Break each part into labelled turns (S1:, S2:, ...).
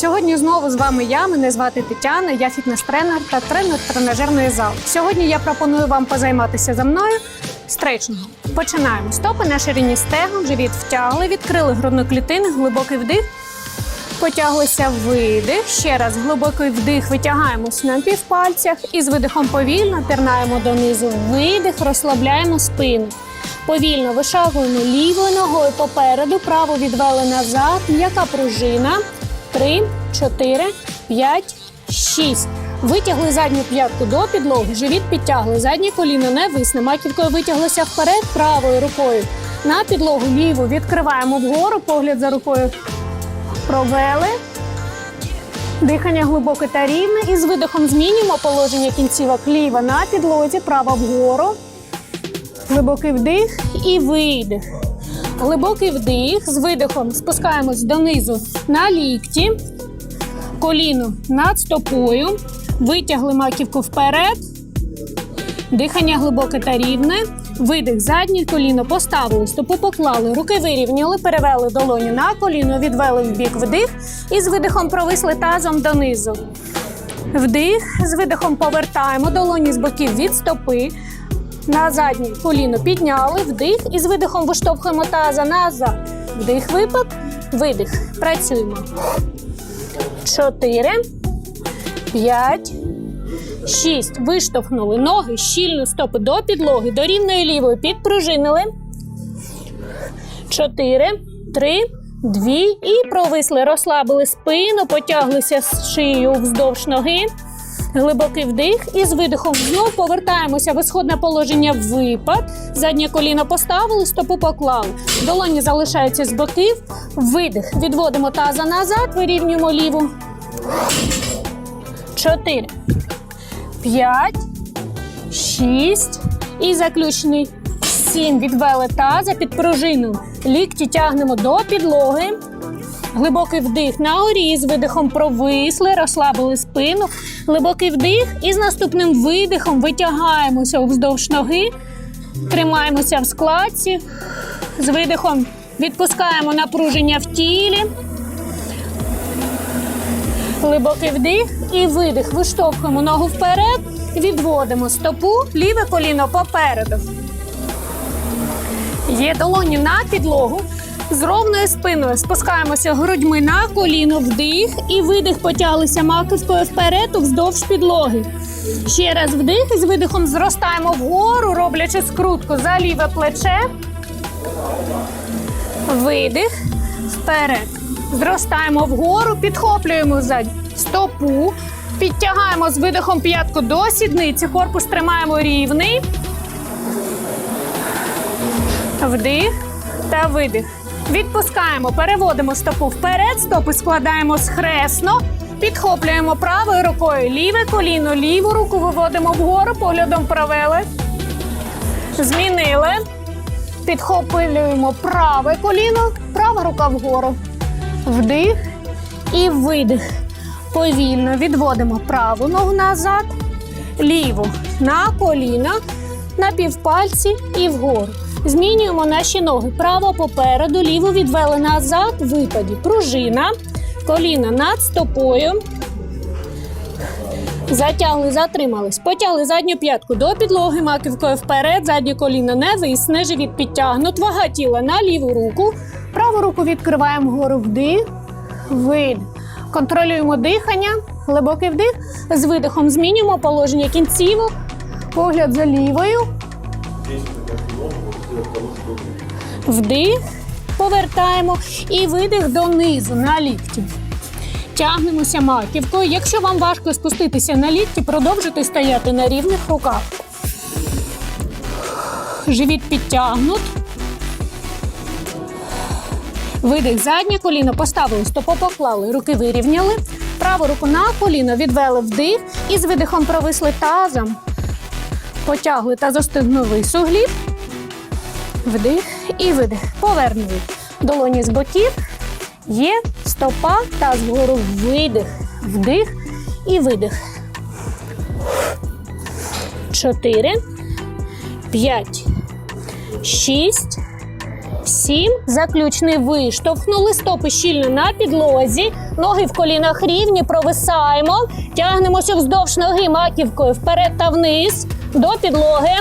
S1: Сьогодні знову з вами я. Мене звати Тетяна, я фітнес-тренер та тренер тренажерної зали. Сьогодні я пропоную вам позайматися за мною стрейчингом. Починаємо. Стопи на ширині стегон, живіт втягли, відкрили грудну клітину, глибокий вдих. Потяглися видих. Ще раз глибокий вдих, витягаємось на півпальцях і з видихом повільно пірнаємо донизу. Видих, розслабляємо спину. Повільно вишагуємо лівою ногою попереду, праву відвели назад. М'яка пружина. Три, чотири, п'ять, шість. Витягли задню п'ятку до підлоги, живіт підтягли, заднє коліно не висне, маківкою витяглися вперед, правою рукою. На підлогу ліву відкриваємо вгору, погляд за рукою провели. Дихання глибоке та рівне. І з видихом змінюємо положення кінцівок ліва на підлозі, права вгору. Глибокий вдих і видих. Глибокий вдих. З видихом спускаємось донизу на лікті. Коліно над стопою. Витягли маківку вперед. Дихання глибоке та рівне. Видих, заднє коліно поставили, стопу поклали, руки вирівняли, перевели долоню на коліно, відвели в бік вдих і з видихом провисли тазом донизу. Вдих, з видихом повертаємо долоні з боків від стопи. На заднє коліно підняли, вдих і з видихом виштовхуємо таза назад. Вдих, випад, видих. Працюємо. Чотири, п'ять. Шість. Виштовхнули ноги, щільно стопи до підлоги, до рівної лівої підпружинили. Чотири, три, дві. І провисли, розслабили спину, потяглися з шиєю вздовж ноги. Глибокий вдих. І з видихом знов повертаємося в ісходне положення випад. Заднє коліно поставили, стопу поклали. Долоні залишаються з боків. Видих. Відводимо таза назад, вирівнюємо ліву. Чотири. П'ять, шість і заключний сім. Відвели таза під пружину. Лікті тягнемо до підлоги. Глибокий вдих на горі, з видихом провисли, розслабили спину. Глибокий вдих і з наступним видихом витягаємося вздовж ноги, тримаємося в складці. З видихом відпускаємо напруження в тілі. Глибокий вдих і видих. Виштовхуємо ногу вперед, відводимо стопу, ліве коліно попереду. Є долоні на підлогу. З ровною спиною спускаємося грудьми на коліно, вдих і видих. Потяглися маківкою вперед вздовж підлоги. Ще раз вдих і з видихом зростаємо вгору, роблячи скрутку за ліве плече. Видих вперед. Зростаємо вгору, підхоплюємо за стопу, підтягаємо з видихом п'ятку до сідниці, корпус тримаємо рівний. Вдих та видих. Відпускаємо, переводимо стопу вперед, стопи складаємо схресно, підхоплюємо правою рукою ліве коліно, ліву руку виводимо вгору, поглядом провели. Змінили. Підхоплюємо праве коліно, права рука вгору. Вдих і видих. Повільно відводимо праву ногу назад, ліву на коліна, на півпальці і вгору. Змінюємо наші ноги. Право попереду, ліву відвели назад, випаді. Пружина, коліна над стопою. Затягли, затримались. Потягли задню п'ятку до підлоги, маківкою вперед, заднє коліно не висне, живіт підтягнут, вага тіла на ліву руку. Праву руку відкриваємо вгору вдих, видих. Контролюємо дихання, глибокий вдих. З видихом змінюємо положення кінцівок, погляд за лівою. Вдих, повертаємо і видих донизу на лікті. Тягнемося маківкою. Якщо вам важко спуститися на лікті, продовжуйте стояти на рівних руках. Живіт підтягнут. Видих заднє коліно поставили, стопу поклали, руки вирівняли. Праву руку на коліно відвели вдих і з видихом провисли тазом. Потягли та застигнули сугліб. Вдих і видих. Повернули. Долоні з боків. Є стопа та згору видих. Вдих і видих. Чотири. П'ять. Шість. Сім. Заключний виштовхнули стопи щільно на підлозі. Ноги в колінах рівні, провисаємо. Тягнемося вздовж ноги маківкою вперед та вниз до підлоги.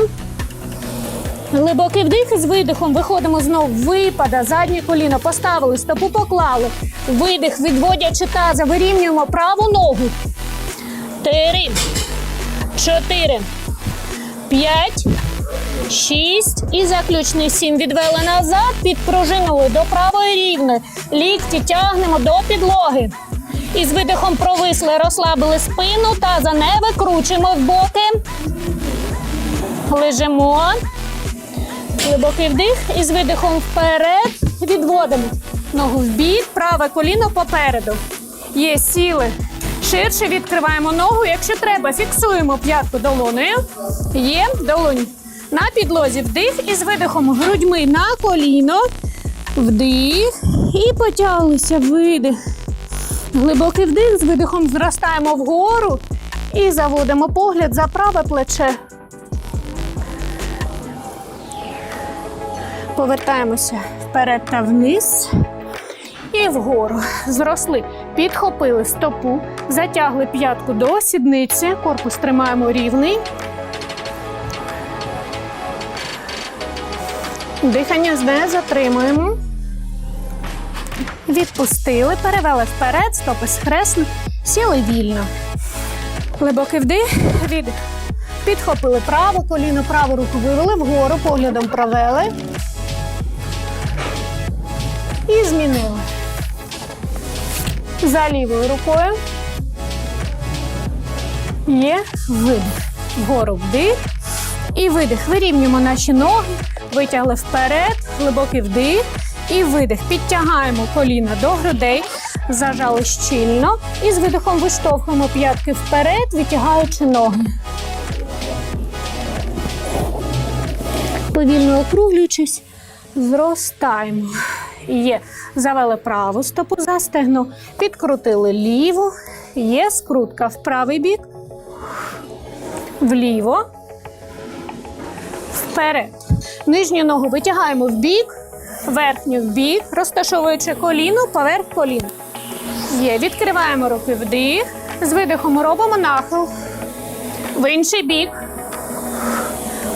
S1: Глибокий вдих і з видихом виходимо знову. Випада, заднє коліно поставили, стопу поклали. Видих, відводячи таза, вирівнюємо праву ногу. Три, чотири, п'ять, шість. І заключний сім. Відвели назад, підпружинили до правої рівни. Лікті тягнемо до підлоги. І з видихом провисли, розслабили спину, таза не викручуємо в боки. Лежимо. Глибокий вдих і з видихом вперед. Відводимо ногу в бік, праве коліно попереду. Є сіли. Ширше відкриваємо ногу. Якщо треба, фіксуємо п'ятку долонею. Є долонь. На підлозі вдих і з видихом грудьми на коліно. Вдих. І потяглися. Видих. Глибокий вдих з видихом зростаємо вгору і заводимо погляд за праве плече. Повертаємося вперед та вниз. І вгору. Зросли. Підхопили стопу, затягли п'ятку до сідниці. Корпус тримаємо рівний. Дихання не затримуємо. Відпустили, перевели вперед, стопи схресно, сіли вільно. Глибокий вдих, віддих. Підхопили праве коліно, праву руку вивели вгору, поглядом провели. І змінили. За лівою рукою. Є видих. Вгору вдих. І видих. Вирівнюємо наші ноги. Витягли вперед, глибокий вдих. І видих. Підтягаємо коліна до грудей. Зажали щільно. І з видихом виштовхуємо п'ятки вперед, витягаючи ноги. Повільно округлюючись, зростаємо. Є. Завели праву стопу за стегно, підкрутили ліву. Є скрутка в правий бік, вліво, вперед. Нижню ногу витягаємо в бік, верхню в бік, розташовуючи коліно поверх коліна. Є. Відкриваємо руки вдих. З видихом робимо нахил. В інший бік.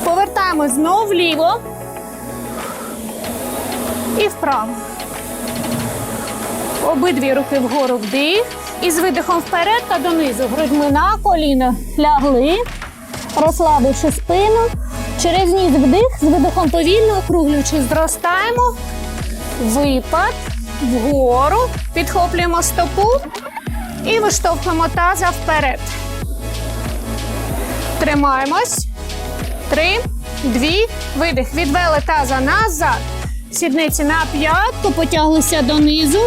S1: Повертаємо знову вліво і вправо. Обидві руки вгору вдих. І з видихом вперед та донизу. Грудьми на коліна лягли, розслабивши спину. Через ніс вдих, з видихом повільно округлюючи, зростаємо. Випад вгору. Підхоплюємо стопу і виштовхуємо таза вперед. Тримаємось. Три, дві, видих. Відвели таза назад. Сідниці на п'ятку, потяглися донизу.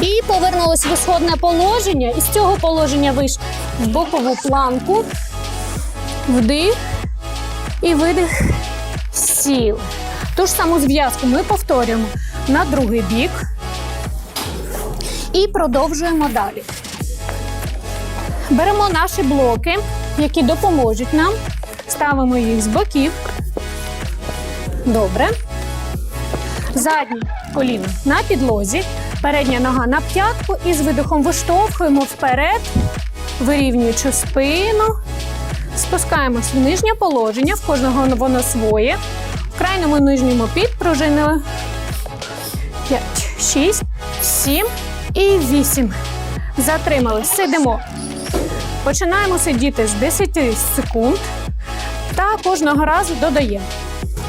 S1: І повернулись в ісходне положення. І з цього положення вийшли в бокову планку. Вдих і видих. Сіл. Ту ж саму зв'язку ми повторюємо на другий бік. І продовжуємо далі. Беремо наші блоки, які допоможуть нам. Ставимо їх з боків. Добре. Заднє коліно на підлозі, передня нога на п'ятку і з видихом виштовхуємо вперед, вирівнюючи спину. Спускаємось в нижнє положення, в кожного воно своє. В крайньому нижньому підпружинили. 5, 6, 7 і 8. Затримали. Сидимо. Починаємо сидіти з 10 секунд та кожного разу додаємо.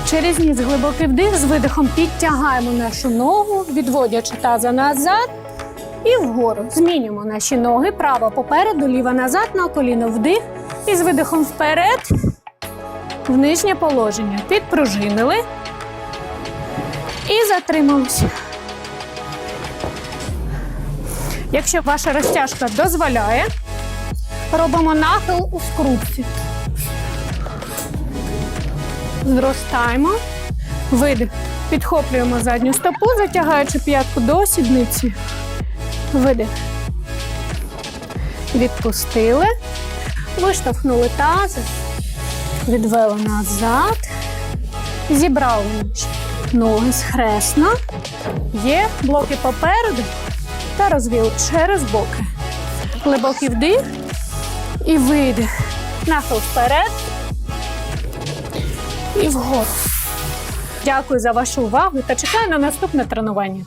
S1: Через ніс глибокий вдих з видихом підтягаємо нашу ногу, відводячи таза назад і вгору. Змінюємо наші ноги. Права попереду, ліва назад на коліно вдих. І з видихом вперед в нижнє положення. Підпружинили і затрималися. Якщо ваша розтяжка дозволяє, робимо нахил у скрутці. Зростаємо. Видих. Підхоплюємо задню стопу, затягаючи п'ятку до сідниці. Видих. Відпустили. Виштовхнули тази. Відвели назад. Зібрали ноги схресно. Є блоки попереду та розвіл через боки. Глибокий вдих і видих. Нахил вперед і вгору. Дякую за вашу увагу та чекаю на наступне тренування.